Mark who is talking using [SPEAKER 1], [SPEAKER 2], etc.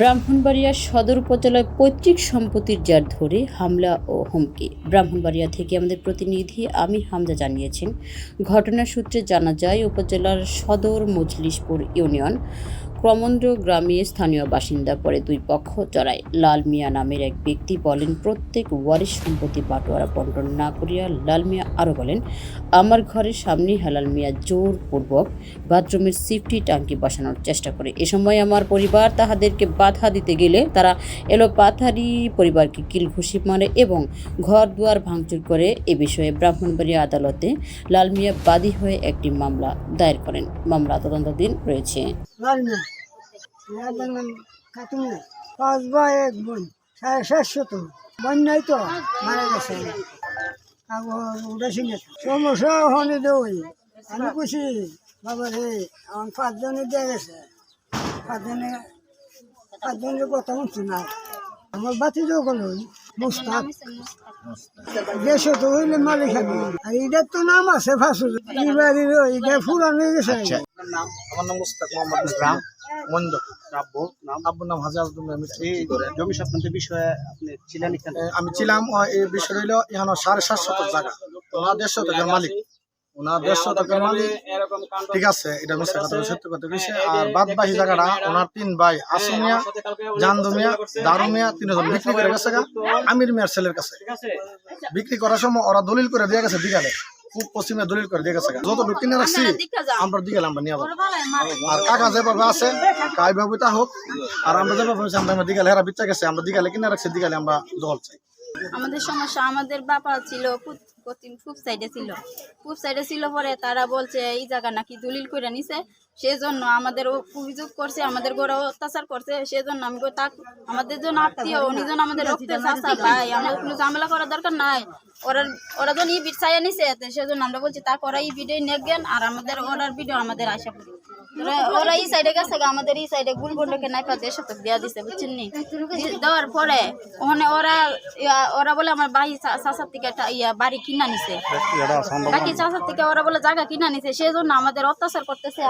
[SPEAKER 1] ব্রাহ্মণবাড়িয়া সদর উপজেলায় পৈতৃক সম্পত্তির জার ধরে হামলা ও হুমকি। ব্রাহ্মণবাড়িয়া থেকে আমাদের প্রতিনিধি আমির হামজা জানিয়েছেন ঘটনার সূত্রে জানা যায়, উপজেলার সদর মজলিশপুর ইউনিয়ন ক্রমন্ড গ্রামে স্থানীয় বাসিন্দা পরে দুই পক্ষ চড়ায়। লাল মিয়া নামের এক ব্যক্তি বলেন, প্রত্যেক ওয়ারিশ সম্পত্তি বাটোয়ারা বন্টন না করিয়া লাল মিয়া আরও বলেন, আমার ঘরের সামনে হেলাল মিয়া জোরপূর্বক বাথরুমের সিফটি টাঙ্কি বসানোর চেষ্টা করে। এ সময় আমার পরিবার তাহাদেরকে বাধা দিতে গেলে তারা এলো পাথারি পরিবারকে কিল ঘুষি মারে এবং ঘর দুয়ার ভাঙচুর করে। এ বিষয়ে ব্রাহ্মণবাড়িয়া আদালতে লাল মিয়া বাদী হয়ে একটি মামলা দায়ের করেন। মামলা তদন্তাধীন রয়েছে।
[SPEAKER 2] লাল নাম খাতুন পাঁচ ভাই এক বোন, সাড়ে সাতশো তো। বন্যায় তো, মারা গেছে। উঠেছি না সমস্যা হনে দই আমি খুশি বাবা রে, আমার পাঁচজনে দিয়ে গেছে। পাঁচজনে, পাঁচজনের কথা শুনছি না। আমার বাতি যখন হই মুস্তাক। দেশে তো হইলে মালিক আমি। আর এটার তো নাম আছে এবারের এটা ফুরানো গেছে।
[SPEAKER 3] নাম আমার নাম মুস্তাক মোহাম্মদ ইসলাম। মন্দ আব্বু নাম আব্বুর নাম হাজার আজদুল আমি
[SPEAKER 4] জমি সংক্রান্ত বিষয়ে আপনি ছিলেন
[SPEAKER 3] আমি ছিলাম এই বিষয় হইল এখানে সাড়ে সাত শতক জায়গা ওনার দেড়শো মালিক। ওনার মালিক। ঠিক আছে এটা মিশে কথা সত্য কথা। বেশি আর বাদ বাকি জায়গাটা ওনার তিন ভাই আসুমিয়া জান্দুমিয়া দারুমিয়া তিনজন বিক্রি করে গেছে আমির মিয়ার ছেলের কাছে। বিক্রি করার সময় ওরা দলিল করে দিয়ে গেছে বিকালে। পূব পশ্চিমে দলিল করে দিয়ে গেছে। যত কিনে রাখছি আমরা দিকে আমরা নিয়ে আর কাকা যে যেভাবে আছে কাই ভাবে তা হোক আর আমরা যেভাবে আছে আমরা আমরা হেরা গেছে আমরা দিগালে কিনে রাখছি দিগালে আমরা দল চাই।
[SPEAKER 5] আমাদের সমস্যা, আমাদের বাবা ছিল পশ্চিম সাইডে ছিল। খুব সাইডে ছিল পরে তারা বলছে, এই জায়গা নাকি দলিল করে নিছে। সেজন্য আমাদের অভিযোগ করছে, আমাদের গোড়া অত্যাচার করছে। সেজন্য আমি তাক, আমাদের জন্য আত্মীয়, উনি আমাদের রক্তের ভাই আমাদের কোনো ঝামেলা করার দরকার নাই। ওরা ওরা যখন ই বিট চাইয়া নিছে সেজন্য আমরা বলছি তাক ওরা এই ভিডিও নেবেন আর আমাদের ওরার ভিডিও আমাদের আশা করি। ওরা- এই সাইডে গেছে আমাদের এই সাইডে গুলবন্ডকে নাইপা দেশ শতক দেওয়া দিছে বুঝছেন নি? দেওয়ার পরে ওখানে ওরা ওরা বলে আমার বাড়ি চাষার থেকে একটা ইয়া বাড়ি কিনা নিছে। বাকি চাষার থেকে ওরা বলে জায়গা কিনা নিছে। সেজন্য আমাদের অত্যাচার করতেছে।